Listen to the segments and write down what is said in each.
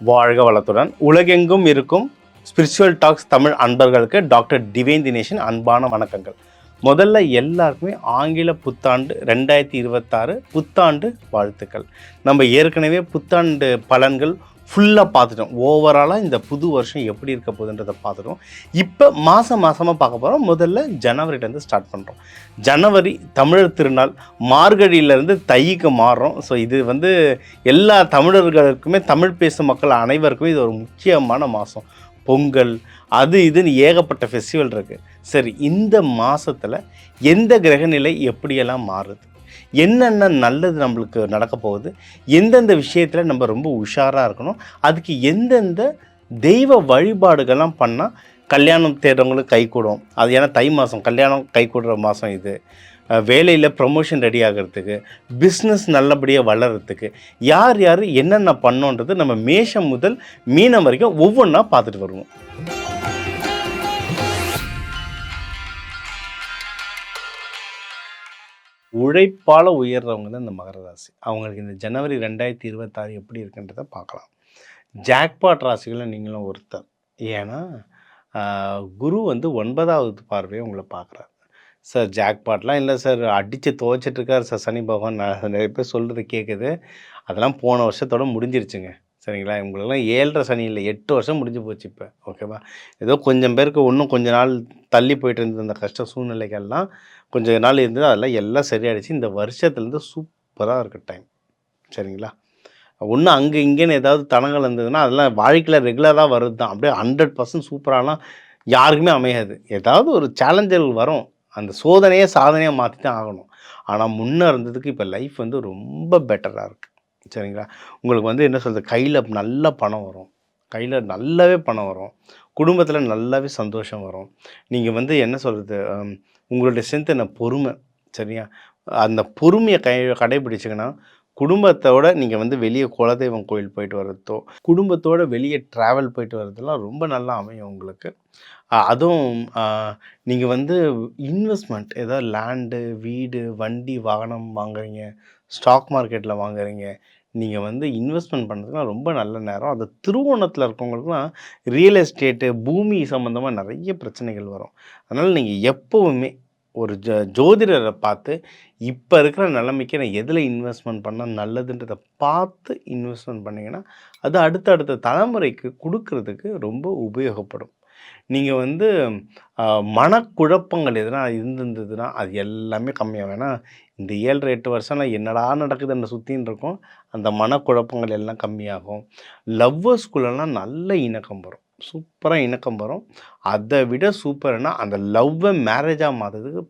வாழ்க வளத்துடன். உலகெங்கும் இருக்கும் ஸ்பிரிச்சுவல் டாக்ஸ் தமிழ் அன்பர்களுக்கு டாக்டர் டிவேன் தினேஷின் அன்பான வணக்கங்கள். முதல்ல எல்லாருக்குமே ஆங்கில புத்தாண்டு ரெண்டாயிரத்தி இருபத்தாறு புத்தாண்டு வாழ்த்துக்கள். நம்ம ஏற்கனவே புத்தாண்டு பலன்கள் ஃபுல்லாக பார்த்துட்டோம். ஓவராலாக இந்த புது வருஷம் எப்படி இருக்க போகுதுன்றதை பார்த்துட்டோம். இப்போ மாதம் மாதமாக பார்க்க போகிறோம் முதல்ல ஜனவரிலேருந்து ஸ்டார்ட் பண்ணுறோம் ஜனவரி தமிழர் திருநாள் மார்கழியிலேருந்து தைக்கு மாறுறோம். ஸோ இது வந்து எல்லா தமிழர்களுக்குமே தமிழ் பேசும் மக்கள் அனைவருக்குமே இது ஒரு முக்கியமான மாதம் பொங்கல் அது இதுன்னு ஏகப்பட்ட ஃபெஸ்டிவல் இருக்குது சரி இந்த மாதத்தில் எந்த கிரகநிலை எப்படியெல்லாம் மாறுது? என்னென்ன நல்லது நம்மளுக்கு நடக்க போகுது எந்தெந்த விஷயத்தில் நம்ம ரொம்ப உஷாராக இருக்கணும் அதுக்கு எந்தெந்த தெய்வ வழிபாடுகள்லாம் பண்ணால் கல்யாணம் தேடுறவங்களுக்கு கை கூடும். அது ஏன்னா தை மாதம் கல்யாணம் கை கூடுற மாதம் இது. வேலையில் ப்ரொமோஷன் ரெடி ஆகிறதுக்கு பிஸ்னஸ் நல்லபடியாக வளர்கிறதுக்கு யார் யார் என்னென்ன பண்ணோன்றது நம்ம மேஷம் முதல் மீனம் வரைக்கும் ஒவ்வொன்றா பார்த்துட்டு வருவோம். உழைப்பால் உயர்றவங்க தான் இந்த மகர ராசி. அவங்களுக்கு இந்த ஜனவரி ரெண்டாயிரத்தி இருபத்தாறு எப்படி இருக்குன்றதை பார்க்கலாம். ஜாக்பாட் ராசிகளில் நீங்களும் ஒருத்தர். ஏன்னா குரு வந்து ஒன்பதாவது பார்வையை உங்களை பார்க்குறாரு. சார் ஜாக்பாட்லாம் இல்லை சார். அடித்து துவைச்சிட்டுருக்காரு சார். சனி பகவான் நான் நிறைய பேர் சொல்கிறது கேட்குது அதெல்லாம் போன வருஷத்தோட முடிஞ்சிருச்சுங்க. சரிங்களா? உங்களுக்கெல்லாம் ஏழரை சனி இல்லை எட்டு வருஷம் முடிஞ்சு போச்சு இப்போ. ஓகேவா ஏதோ கொஞ்சம் பேருக்கு இன்னும் கொஞ்ச நாள் தள்ளி போயிட்டு இருந்த அந்த கஷ்ட சூழ்நிலைகள்லாம் கொஞ்ச நாள் இருந்தது. அதெல்லாம் எல்லாம் சரியாயிடுச்சு. இந்த வருஷத்துலேருந்து சூப்பராக இருக்க டைம் சரிங்களா? ஒன்று அங்கே இங்கேன்னு ஏதாவது தடங்கள் இருந்ததுன்னா அதெல்லாம் வாழ்க்கையில் ரெகுலராக வருது தான் அப்படியே ஹண்ட்ரட் பர்சன்ட் சூப்பராலாம் யாருக்குமே அமையாது. ஏதாவது ஒரு சேலஞ்சர்கள் வரும். அந்த சோதனையை சாதனையாக மாற்றி தான் ஆகணும். ஆனால் முன்னே இருந்ததுக்கு இப்போ லைஃப் வந்து ரொம்ப பெட்டராக இருக்குது சரிங்களா? உங்களுக்கு வந்து என்ன சொல்கிறது கையில் நல்ல பணம் வரும். கையில் நல்லாவே பணம் வரும். குடும்பத்தில் நல்லாவே சந்தோஷம் வரும். நீங்கள் வந்து என்ன சொல்கிறது உங்களுடைய ஸ்ட்ரென்த் என்ன? பொறுமை. சரியா? அந்த பொறுமையை கை கடைபிடிச்சிங்கன்னா குடும்பத்தோட நீங்கள் வந்து வெளியே குலதெய்வம் கோயில் போயிட்டு வர்றதோ குடும்பத்தோட வெளியே ட்ராவல் போயிட்டு வர்றதெல்லாம் ரொம்ப நல்லா அமையும் உங்களுக்கு. அதுவும் நீங்கள் வந்து இன்வெஸ்ட்மெண்ட் ஏதாவது லேண்டு வீடு வண்டி வாகனம் வாங்குறீங்க. ஸ்டாக் மார்க்கெட்டில் வாங்குறீங்க. நீங்கள் வந்து இன்வெஸ்ட்மெண்ட் பண்ணுறதுக்குலாம் ரொம்ப நல்ல நேரம். அந்த திருவோணத்தில் இருக்கவங்களுக்குலாம் ரியல் எஸ்டேட்டு பூமி சம்மந்தமாக நிறைய பிரச்சனைகள் வரும். அதனால் நீங்கள் எப்போவுமே ஒரு ஜ ஜோதிடரை பார்த்து இப்போ இருக்கிற நிலைமைக்கு நான் எதில் இன்வெஸ்ட்மெண்ட் பண்ணால் நல்லதுன்றதை பார்த்து இன்வெஸ்ட்மெண்ட் பண்ணிங்கன்னா அது அடுத்தடுத்த தலைமுறைக்கு கொடுக்கறதுக்கு ரொம்ப உபயோகப்படும். நீங்கள் வந்து மனக்குழப்பங்கள் எதுனா இருந்திருந்ததுன்னா அது எல்லாமே கம்மியாக வேணா இந்த ஏழரை எட்டு வருஷம்லாம் என்னடா நடக்குதுன்னு சுற்றின்னு இருக்கும். அந்த மனக்குழப்பங்கள் எல்லாம் கம்மியாகும். லவ்வர்ஸ்குள்ளெல்லாம் நல்ல இணக்கம் வரும். சூப்பராக இணக்கம் வரும். அதை விட சூப்பர்னா அந்த லவ்வை மேரேஜாக மாற்றுறதுக்கு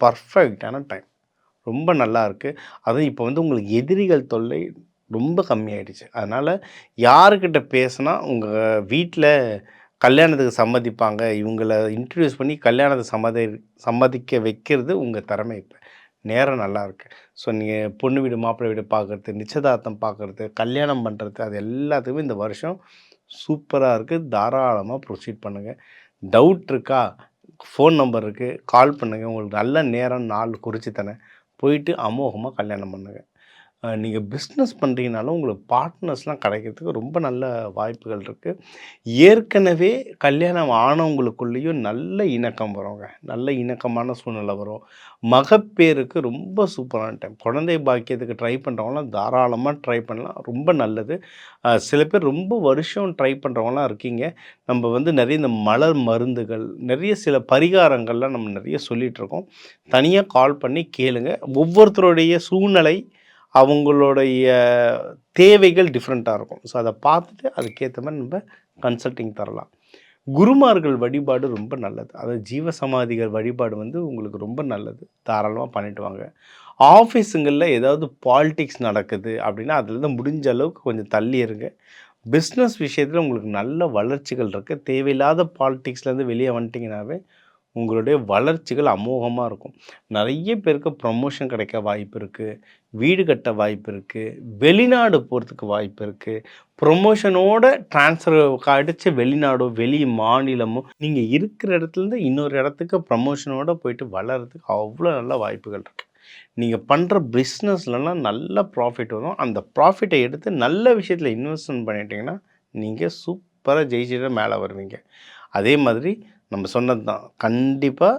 பர்ஃபெக்டான டைம். ரொம்ப நல்லா இருக்குது அதுவும் இப்போ வந்து உங்களுக்கு எதிரிகள் தொல்லை ரொம்ப கம்மியாயிடுச்சு. அதனால் யாருக்கிட்ட பேசுனா உங்கள் வீட்டில் கல்யாணத்துக்கு சம்மதிப்பாங்க. இவங்களை இன்ட்ரடியூஸ் பண்ணி கல்யாணத்தை சம்மதி சம்மதிக்க வைக்கிறது உங்கள் திறமை இப்போ. நேரம் நல்லாயிருக்கு ஸோ நீங்கள் பொண்ணு வீடு மாப்பிள்ளை வீடு பார்க்குறது நிச்சயதார்த்தம் பார்க்குறது கல்யாணம் பண்ணுறது அது எல்லாத்துக்குமே இந்த வருஷம் சூப்பராக இருக்குது தாராளமாக ப்ரொசீட் பண்ணுங்கள் டவுட் இருக்கா? ஃபோன் நம்பர் இருக்குது கால் பண்ணுங்கள் உங்களுக்கு நல்ல நேரம் நாள் குறித்து தானே போயிட்டு அமோகமாக கல்யாணம் பண்ணுங்கள் நீங்கள் பிஸ்னஸ் பண்ணுறீங்கனாலும் உங்களுக்கு பார்ட்னர்ஸ்லாம் கிடைக்கிறதுக்கு ரொம்ப நல்ல வாய்ப்புகள் இருக்குது ஏற்கனவே கல்யாணம் ஆனவங்களுக்குள்ளேயும் நல்ல இணக்கம் வருங்க. நல்ல இணக்கமான சூழ்நிலை வரும். மகப்பேருக்கு ரொம்ப சூப்பரான டைம் குழந்தை பாக்கியத்துக்கு ட்ரை பண்ணுறவங்களாம் தாராளமாக ட்ரை பண்ணலாம். ரொம்ப நல்லது. சில பேர் ரொம்ப வருஷம் ட்ரை பண்ணுறவங்களாம் இருக்கீங்க. நம்ம வந்து நிறைய இந்த மலர் மருந்துகள் நிறைய சில பரிகாரங்கள்லாம் நம்ம நிறைய சொல்லிகிட்ருக்கோம் தனியாக கால் பண்ணி கேளுங்க. ஒவ்வொருத்தருடைய சூழ்நிலை அவங்களுடைய தேவைகள் டிஃப்ரெண்ட்டாக இருக்கும். ஸோ அதை பார்த்துட்டு அதுக்கேற்ற மாதிரி நம்ம கன்சல்டிங் தரலாம். குருமார்கள் வழிபாடு ரொம்ப நல்லது. அதாவது ஜீவசமாதிகள் வழிபாடு வந்து உங்களுக்கு ரொம்ப நல்லது. தாராளமாக பண்ணிட்டு வாங்க. ஆஃபீஸுங்களில் ஏதாவது பாலிடிக்ஸ் நடக்குது அப்படின்னா அதில் முடிஞ்ச அளவுக்கு கொஞ்சம் தள்ளி இருங்க. பிஸ்னஸ் விஷயத்தில் உங்களுக்கு நல்ல வளர்ச்சிகள் இருக்குது தேவையில்லாத பாலிட்டிக்ஸ்லேருந்து வெளியே வந்துட்டிங்கனாவே உங்களுடைய வளர்ச்சிகள் அமோகமாக இருக்கும். நிறைய பேருக்கு ப்ரமோஷன் கிடைக்க வாய்ப்பு இருக்குது வீடு கட்ட வாய்ப்பு இருக்குது வெளிநாடு போகிறதுக்கு வாய்ப்பு இருக்குது ப்ரொமோஷனோட ட்ரான்ஸ்ஃபர் அடித்த வெளிநாடோ வெளி மாநிலமோ நீங்கள் இருக்கிற இடத்துலேருந்து இன்னொரு இடத்துக்கு ப்ரமோஷனோட போயிட்டு வளர்கிறதுக்கு அவ்வளோ நல்ல வாய்ப்புகள் இருக்குது நீங்கள் பண்ணுற பிஸ்னஸ்லலாம் நல்ல ப்ராஃபிட் வரும். அந்த ப்ராஃபிட்டை எடுத்து நல்ல விஷயத்தில் இன்வெஸ்ட்மெண்ட் பண்ணிட்டீங்கன்னா நீங்கள் சூப்பராக ஜெயிச்சுட்டு மேலே வருவீங்க. அதே மாதிரி நம்ம சொன்னது தான். கண்டிப்பாக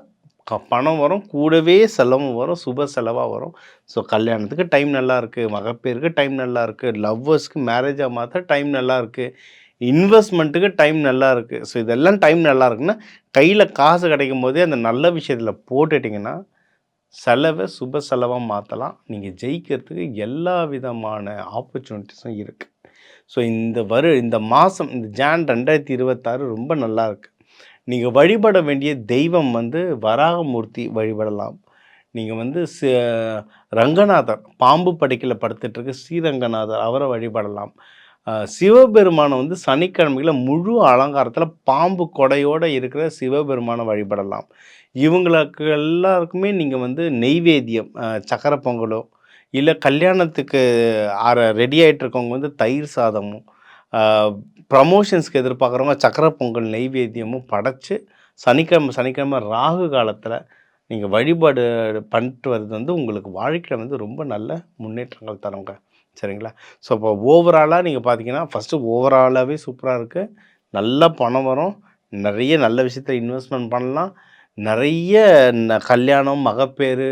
பணம் வரும் கூடவே செலவும் வரும் சுப செலவாக வரும். ஸோ கல்யாணத்துக்கு டைம் நல்லா இருக்குது மகப்பேருக்கு டைம் நல்லா இருக்குது லவ்வர்ஸ்க்கு மேரேஜாக மாற்ற டைம் நல்லா இருக்குது இன்வெஸ்ட்மெண்ட்டுக்கு டைம் நல்லா இருக்குது ஸோ இதெல்லாம் டைம் நல்லா இருக்குன்னா கையில் காசு கிடைக்கும் போதே அந்த நல்ல விஷயத்தில் போட்டுட்டிங்கன்னா செலவை சுப செலவாக மாற்றலாம் நீங்கள் ஜெயிக்கிறதுக்கு எல்லா விதமான ஆப்பர்ச்சுனிட்டிஸும் இருக்குது ஸோ இந்த வரு இந்த மாதம் இந்த ஜான் ரெண்டாயிரத்தி இருபத்தாறு ரொம்ப நல்லா இருக்குது நீங்கள் வழிபட வேண்டிய தெய்வம் வந்து வராகமூர்த்தி வழிபடலாம். நீங்கள் வந்து ரங்கநாதர் பாம்பு படைக்கில் படுத்துட்ருக்கு ஸ்ரீரங்கநாதர் அவரை வழிபடலாம். சிவபெருமானை வந்து சனிக்கிழமையில் முழு அலங்காரத்தில் பாம்பு கொடையோடு இருக்கிற சிவபெருமானை வழிபடலாம். இவங்களுக்கு எல்லாருக்குமே நீங்கள் வந்து நெய்வேத்தியம் சக்கரை பொங்கலோ இல்லை கல்யாணத்துக்கு ஆற ரெடி ஆகிட்டு இருக்கவங்க வந்து தயிர் சாதமும் ப்ரமோஷன்ஸ்க்கு எதிர்பார்க்குறவங்க சக்கரை பொங்கல் நெய்வேத்தியமும் படைச்சு சனிக்கிழமை சனிக்கிழமை ராகு காலத்தில் நீங்கள் வழிபாடு பண்ணிட்டு வர்றது வந்து உங்களுக்கு வாழ்க்கையில் வந்து ரொம்ப நல்ல முன்னேற்றங்கள் தருங்க. சரிங்களா? ஸோ இப்போ ஓவராலாக நீங்கள் பார்த்தீங்கன்னா ஃபஸ்ட்டு ஓவராலாகவே சூப்பராக இருக்குது நல்ல பணம் வரும். நிறைய நல்ல விஷயத்தில் இன்வெஸ்ட்மெண்ட் பண்ணலாம். நிறைய கல்யாணம் மகப்பேறு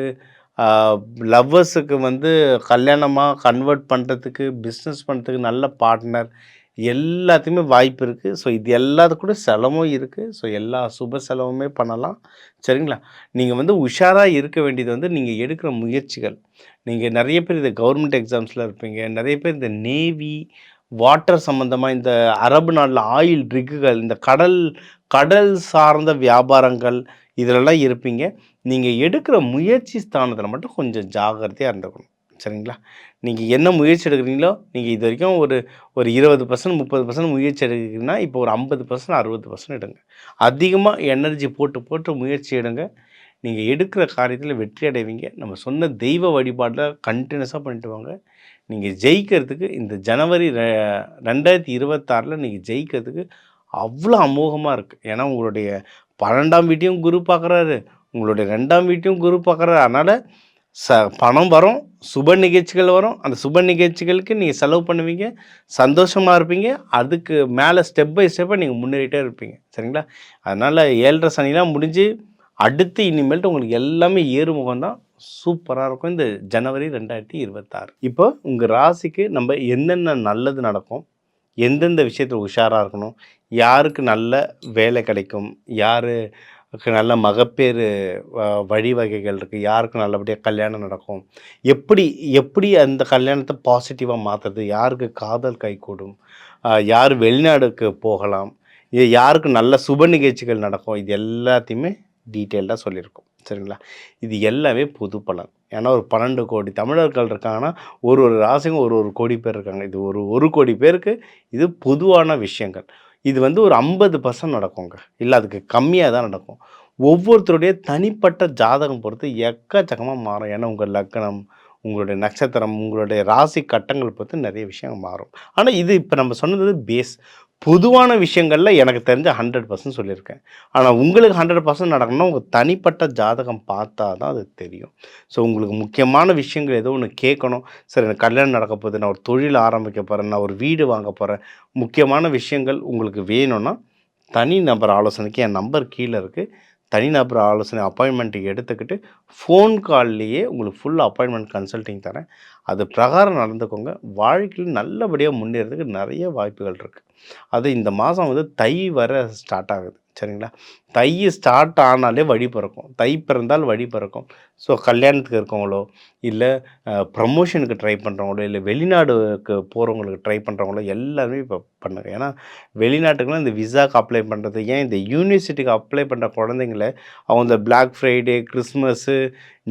லவ்வர்ஸுக்கு வந்து கல்யாணமாக கன்வெர்ட் பண்ணுறதுக்கு பிஸ்னஸ் பண்ணுறதுக்கு நல்ல பார்ட்னர் எல்லாத்தையுமே வாய்ப்பு இருக்குது ஸோ இது எல்லாத்து கூட செலவும் இருக்குது ஸோ எல்லா சுப செலவுமே பண்ணலாம். சரிங்களா? நீங்கள் வந்து உஷாராக இருக்க வேண்டியது வந்து நீங்கள் எடுக்கிற முயற்சிகள். நீங்கள் நிறைய பேர் இந்த கவர்மெண்ட் எக்ஸாம்ஸில் இருப்பீங்க. நிறைய பேர் இந்த நேவி வாட்டர் சம்மந்தமாக இந்த அரபு நாட்டில் ஆயில் ரிக்குகள் இந்த கடல் கடல் சார்ந்த வியாபாரங்கள் இதிலெல்லாம் இருப்பீங்க. நீங்கள் எடுக்கிற முயற்சி ஸ்தானத்தில் மட்டும் கொஞ்சம் ஜாகிரதையாக இருந்துக்கணும். சரிங்களா? நீங்கள் என்ன முயற்சி எடுக்கிறீங்களோ நீங்கள் இது வரைக்கும் ஒரு ஒரு இருபது பர்சன்ட் முப்பது பர்சன்ட் முயற்சி எடுக்கிறீங்கன்னா இப்போ ஒரு ஐம்பது பர்சன்ட் அறுபது பர்சன்ட் எடுங்க. அதிகமாக எனர்ஜி போட்டு போட்டு முயற்சி எடுங்க. நீங்கள் எடுக்கிற காரியத்தில் வெற்றி அடைவீங்க. நம்ம சொன்ன தெய்வ வழிபாட்டில் கண்டினியூஸாக பண்ணிட்டு வாங்க. நீங்கள் ஜெயிக்கிறதுக்கு இந்த ஜனவரி ரெண்டாயிரத்தி இருபத்தாறில் நீங்கள் ஜெயிக்கிறதுக்கு அவ்வளோ அமோகமாக இருக்குது ஏன்னா உங்களுடைய பன்னெண்டாம் வீட்டையும் குரு பார்க்குறாரு. உங்களுடைய ரெண்டாம் வீட்டையும் குரு பார்க்குறாரு. அதனால் ச பணம் வரும் சுப நிகழ்ச்சிகள் வரும். அந்த சுப நிகழ்ச்சிகளுக்கு நீங்கள் செலவு பண்ணுவீங்க சந்தோஷமாக இருப்பீங்க. அதுக்கு மேலே ஸ்டெப் பை ஸ்டெப்பாக நீங்கள் முன்னேறிட்டே இருப்பீங்க. சரிங்களா? அதனால் ஏழரை சனிலாம் முடிஞ்சு அடுத்து இனிமேல்ட்டு உங்களுக்கு எல்லாமே ஏறுமுகம் தான் சூப்பராக இருக்கும். இந்த ஜனவரி ரெண்டாயிரத்தி இருபத்தாறு. இப்போ உங்கள் ராசிக்கு நம்ம என்னென்ன நல்லது நடக்கும்? எந்தெந்த விஷயத்தில் உஷாராக இருக்கணும்? யாருக்கு நல்ல வேலை கிடைக்கும்? யார் நல்ல மகப்பேறு வழிவகைகள் இருக்குது யாருக்கு நல்லபடியாக கல்யாணம் நடக்கும்? எப்படி எப்படி அந்த கல்யாணத்தை பாசிட்டிவாக மாற்றுறது யாருக்கு காதல் கைகூடும் யார் வெளிநாடுக்கு போகலாம்? இது யாருக்கு நல்ல சுப நிகழ்ச்சிகள் நடக்கும்? இது எல்லாத்தையுமே டீட்டெயில்டாக சொல்லியிருக்கோம். சரிங்களா? இது எல்லாமே பொது பலன். ஏன்னா ஒரு பன்னெண்டு கோடி தமிழர்கள் இருக்காங்கன்னா ஒரு ஒரு ராசிங்க ஒரு ஒரு கோடி பேர் இருக்காங்க. இது ஒரு ஒரு கோடி பேருக்கு இது பொதுவான விஷயங்கள். இது வந்து ஒரு ஐம்பது பர்சன்ட் நடக்குங்க. இல்லை அதுக்கு கம்மியாக தான் நடக்கும். ஒவ்வொருத்தருடைய தனிப்பட்ட ஜாதகம் பொறுத்து எக்கச்சக்கமாக மாறும். ஏன்னா உங்கள் லக்னம் உங்களுடைய நட்சத்திரம் உங்களுடைய ராசி கட்டங்கள் பொறுத்து நிறைய விஷயங்கள் மாறும். ஆனால் இது இப்போ நம்ம சொன்னது பேஸ் பொதுவான விஷயங்களில் எனக்கு தெரிஞ்ச ஹண்ட்ரட் பர்சன்ட் சொல்லியிருக்கேன். ஆனால் உங்களுக்கு ஹண்ட்ரட் பர்சன்ட் நடக்கணும்னா உங்கள் தனிப்பட்ட ஜாதகம் பார்த்தா தான் அது தெரியும். ஸோ உங்களுக்கு முக்கியமான விஷயங்கள் ஏதோ ஒன்று கேட்கணும். சரி எனக்கு கல்யாணம் நடக்க போகுது நான் ஒரு தொழில் ஆரம்பிக்க போகிறேன் நான் ஒரு வீடு வாங்க போகிறேன் முக்கியமான விஷயங்கள் உங்களுக்கு வேணும்னா தனி நபர் ஆலோசனைக்கு என் நம்பர் கீழே இருக்குது தனிநபர் ஆலோசனை அப்பாயின்மெண்ட் எடுத்துக்கிட்டு ஃபோன் கால்லையே உங்களுக்கு ஃபுல் அப்பாயின்மெண்ட் கன்சல்ட்டிங் தரேன். அது பிரகாரம் நடந்துக்கோங்க. வாழ்க்கையில் நல்லபடியாக முன்னேறதுக்கு நிறைய வாய்ப்புகள் இருக்குது அது இந்த மாதம் வந்து தை வர ஸ்டார்ட் ஆகுது. சரிங்களா? தை ஸ்டார்ட் ஆனாலே வழி பிறக்கும். தை பிறந்தால் வழி பிறக்கும். ஸோ கல்யாணத்துக்கு இருக்கவங்களோ இல்லை ப்ரமோஷனுக்கு ட்ரை பண்ணுறவங்களோ இல்லை வெளிநாடுக்கு போகிறவங்களுக்கு ட்ரை பண்ணுறவங்களோ எல்லாருமே இப்போ பண்ணுங்க. ஏன்னா வெளிநாட்டுக்குலாம் இந்த விசாக்கு அப்ளை பண்ணுறது ஏன் இந்த யூனிவர்சிட்டிக்கு அப்ளை பண்ணுற குழந்தைங்கள அவங்க இந்த பிளாக் ஃப்ரைடே கிறிஸ்மஸ்ஸு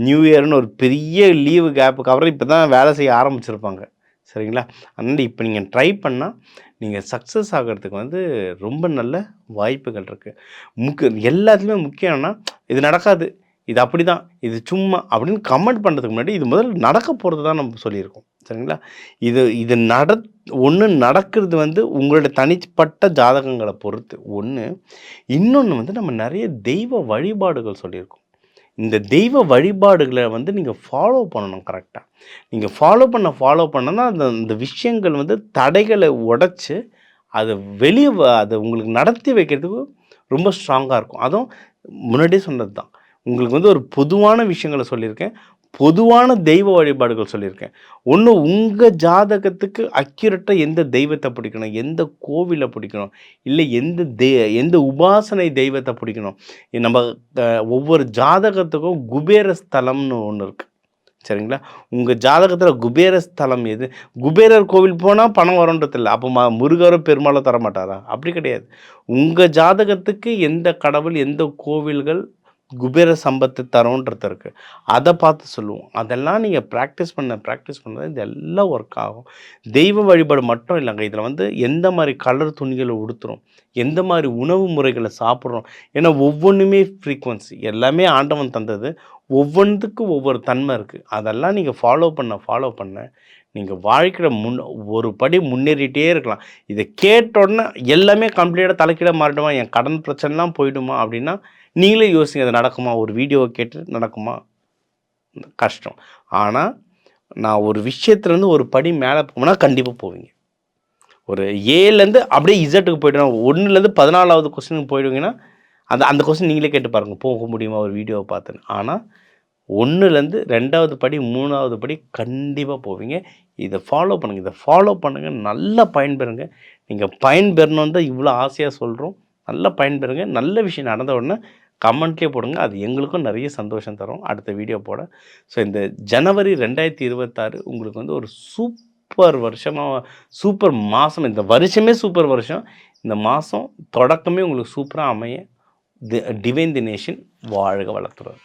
நியூ இயர்னு ஒரு பெரிய லீவு கேப்புக்கு அப்புறம் இப்போ தான் வேலை செய்ய ஆரம்பிச்சிருப்பாங்க. சரிங்களா? அதனால் இப்போ நீங்கள் ட்ரை பண்ணால் நீங்கள் சக்ஸஸ் ஆகிறதுக்கு வந்து ரொம்ப நல்ல வாய்ப்புகள் இருக்குது முக்கிய எல்லாத்துலேயுமே முக்கியம்னா இது நடக்காது. இது அப்படி தான் இது சும்மா அப்படின்னு கமெண்ட் பண்ணுறதுக்கு முன்னாடி இது முதல்ல நடக்க போகிறது தான் நம்ம சொல்லியிருக்கோம். சரிங்களா? இது இது நட ஒன்று நடக்கிறது வந்து உங்களோட தனிப்பட்ட ஜாதகங்களை பொறுத்து. ஒன்று இன்னொன்று வந்து நம்ம நிறைய தெய்வ வழிபாடுகள் சொல்லியிருக்கோம். இந்த தெய்வ வழிபாடுகளை வந்து நீங்கள் ஃபாலோ பண்ணணும் கரெக்டாக நீங்கள் ஃபாலோ பண்ண ஃபாலோ பண்ணனா அந்த அந்த விஷயங்கள் வந்து தடைகளை உடச்சி அதை வெளியே அதை உங்களுக்கு நடத்தி வைக்கிறதுக்கு ரொம்ப ஸ்ட்ராங்காக இருக்கும். அதுவும் முன்னாடியே சொன்னது தான் உங்களுக்கு வந்து ஒரு பொதுவான விஷயங்களை சொல்லியிருக்கேன். பொதுவான தெய்வ வழிபாடுகள் சொல்லியிருக்கேன். ஒன்று உங்கள் ஜாதகத்துக்கு அக்யூரட்டாக எந்த தெய்வத்தை பிடிக்கணும்? எந்த கோவிலை பிடிக்கணும்? இல்லை எந்த தெ எந்த உபாசனை தெய்வத்தை பிடிக்கணும்? நம்ம ஒவ்வொரு ஜாதகத்துக்கும் குபேர ஸ்தலம்னு ஒன்று இருக்குது சரிங்களா? உங்கள் ஜாதகத்தில் குபேர ஸ்தலம் எது? குபேரர் கோவில் போனால் பணம் வரும்ன்றது இல்லை. அப்போ மா முருகரோ பெருமாளோ தர மாட்டாரா அப்படி கிடையாது. உங்கள் ஜாதகத்துக்கு எந்த கடவுள் எந்த கோவில்கள் குபேர சம்பத்து தரோன்றது இருக்குது அதை பார்த்து சொல்லுவோம். அதெல்லாம் நீங்கள் ப்ராக்டிஸ் பண்ண ப்ராக்டிஸ் பண்ணது இது எல்லாம் ஒர்க் ஆகும். தெய்வ வழிபாடு மட்டும் இல்லைங்க. இதில் வந்து எந்த மாதிரி கலர் துணிகளை உடுத்துறோம்? எந்த மாதிரி உணவு முறைகளை சாப்பிட்றோம்? ஏன்னா ஒவ்வொன்றுமே ஃப்ரீக்குவன்சி எல்லாமே ஆண்டவன் தந்தது. ஒவ்வொன்றுக்கும் ஒவ்வொரு தன்மை இருக்குது அதெல்லாம் நீங்கள் ஃபாலோ பண்ண ஃபாலோ பண்ண நீங்கள் வாழ்க்கையில் முன் ஒரு படி முன்னேறிட்டே இருக்கலாம். இதை கேட்டோடனே எல்லாமே கம்ப்ளீட்டாக தலைக்கீழ மாறிடுமா? என் கடன் பிரச்சனைலாம் போயிடுமா? அப்படின்னா நீங்களே யோசிங்க அது நடக்குமா? ஒரு வீடியோவை கேட்டு நடக்குமா? கஷ்டம். ஆனால் நான் ஒரு விஷயத்துலேருந்து ஒரு படி மேலே போனால் கண்டிப்பாக போவீங்க. ஒரு ஏலேருந்து அப்படியே இசட்டுக்கு போய்ட்டு ஒன்றுலேருந்து பதினாலாவது கொஸ்டினுக்கு போயிடுவீங்கன்னா அந்த அந்த கொஸ்டின் நீங்களே கேட்டு பாருங்கள் போக முடியுமா? ஒரு வீடியோவை பார்த்துன்னு. ஆனால் ஒன்றுலேருந்து ரெண்டாவது படி மூணாவது படி கண்டிப்பாக போவீங்க. இதை ஃபாலோ பண்ணுங்கள் இதை ஃபாலோ பண்ணுங்கள் நல்லா பயன்பெறுங்க நீங்கள் பயன்பெறணும் தான் இவ்வளோ ஆசையாக சொல்கிறோம் நல்லா பயன்பெறுங்க நல்ல விஷயம் நடந்த உடனே கமெண்ட்லேயே போடுங்க. அது எங்களுக்கும் நிறைய சந்தோஷம் தரும். அடுத்த வீடியோ போட. ஸோ இந்த ஜனவரி ரெண்டாயிரத்தி இருபத்தாறு உங்களுக்கு வந்து ஒரு சூப்பர் வருஷமாக சூப்பர் மாதம் இந்த வருஷமே சூப்பர் வருஷம். இந்த மாதம் தொடக்கமே உங்களுக்கு சூப்பராக அமைய. தி டிவைன் தி நேஷன் வாழ்க வளர்த்துறது